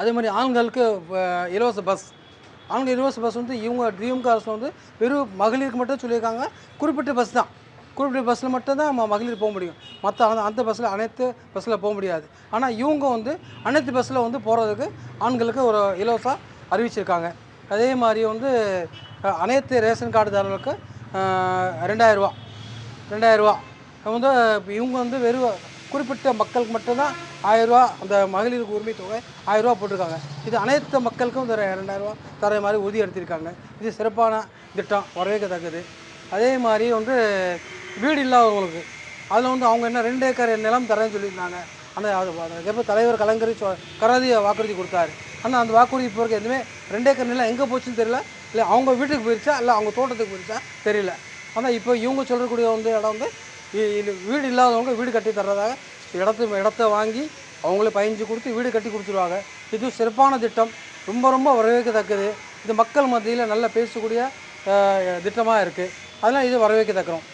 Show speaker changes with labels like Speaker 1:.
Speaker 1: அதே மாதிரி ஆண்களுக்கு இலவச பஸ். ஆண்கள் இலவச பஸ் வந்து இவங்க டிஎம்கே அரசு வந்து வெறும் மகளிருக்கு மட்டும் சொல்லியிருக்காங்க. குறிப்பிட்ட பஸ் தான். குறிப்பிட்ட பஸ்ஸில் மட்டும்தான் மகளிர் போக முடியும். மற்ற அந்த அந்த பஸ்ஸில் அனைத்து பஸ்ஸில் போக முடியாது. ஆனால் இவங்க வந்து அனைத்து பஸ்ஸில் வந்து போகிறதுக்கு ஆண்களுக்கு ஒரு இலவசம் அறிவிச்சிருக்காங்க. அதே மாதிரி வந்து அனைத்து ரேஷன் கார்டுதாரர்களுக்கு ரெண்டாயிரரூவா ரெண்டாயிரரூவா வந்து இவங்க வந்து வெறும் குறிப்பிட்ட மக்களுக்கு மட்டும்தான் ஆயிரரூவா அந்த மகளிருக்கு உரிமை தொகை ஆயிரரூவா போட்டிருக்காங்க. இது அனைத்து மக்களுக்கும் தர ரெ- ரெண்டாயிரரூவா தர மாதிரி உறுதி எடுத்திருக்காங்க. இது சிறப்பான திட்டம் வரவேற்கத்தக்கது. அதே மாதிரி வந்து வீடு இல்லாதவங்களுக்கு அதில் வந்து அவங்க என்ன ரெண்டு ஏக்கர் நிலம் தரேன்னு சொல்லியிருந்தாங்க. ஆனால் அது எப்போ தலைவர் கலைஞர் சொ கராதி வாக்குறுதி கொடுத்தாரு. ஆனால் அந்த வாக்குறுதி இப்போ வரைக்கும் எதுவுமே ரெண்டு ஏக்கர் நிலம் எங்கே போச்சுன்னு தெரியல. இல்லை அவங்க வீட்டுக்கு போயிருச்சா? இல்லை அவங்க தோட்டத்துக்கு போயிருச்சா? தெரியல. ஆனால் இப்போ இவங்க சொல்லக்கூடிய வந்து இடம் வந்து வீடு இல்லாதவங்க வீடு கட்டி தர்றதாக இடத்து இடத்த வாங்கி அவங்களே பயஞ்சு கொடுத்து வீடு கட்டி கொடுத்துருவாங்க. இது சிறப்பான திட்டம். ரொம்ப ரொம்ப வரவேற்கத்தக்கது. இது மக்கள் மத்தியில் நல்லா பேசக்கூடிய திட்டமாக இருக்குது அதனால் இது வரவேற்கத்தக்கிறோம்.